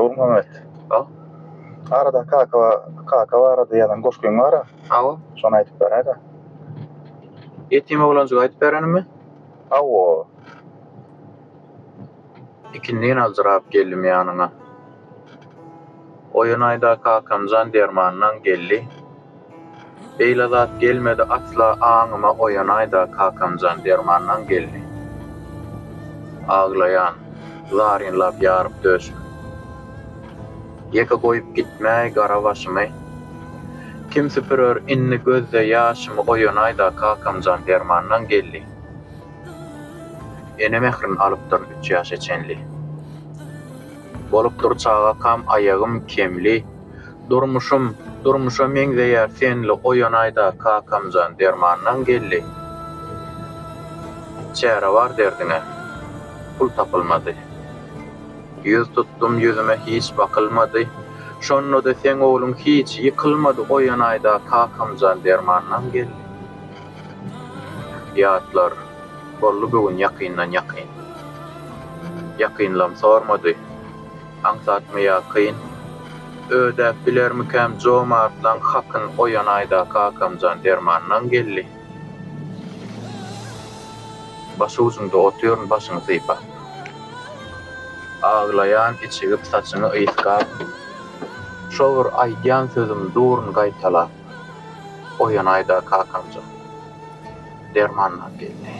Doğru Mehmet. Al. Arada kaka var arada yadan koşkun var ha. Awa. Sonra aytıp ver hadi. Yetim oğlanızı aytıp berenimi? Awo. İkindiğin azırap geldim yanına. Oyun ayda kakamzan dermandan geldi. Beyladat gelmedi asla ağıma oyun ayda kakamzan dermandan geldi. Ağlayan, zarinlap yarıp dösün. Yeka koyup gitmey garavasımay. Kim süpürür inni gözde yaşımı oyun ayda kakamzan dermandan geldi. Ene mehrin alıptır üç yaş eçenli. Bolup durçağa kam ayağım kemli. Durmuşum, durmuşum meňze ýer senli oýan aýda kakamjan dermandan geldi. Çäre var derdiňe. Pul tapylmady. Ýüz tutdum ýüzüme hiç bakylmady. Şonno da sen oğlum hiç yıkılmadı o yanayda takamcan dermandan geldi. Yatlar, bollu bugün yakından yakın. Yakınlam sormadı. Angsatmaya kıyın. Öde biler mükem comartlan hakın o yanayda kakamcan dermandan geldi. Başı uzunda otuyorum başını zeypa. Ağlayan içigip saçını ıyskap. Şovur aýdýan sözüm durun gaýtala. Oýan aýda kakamjan dermandan geldi.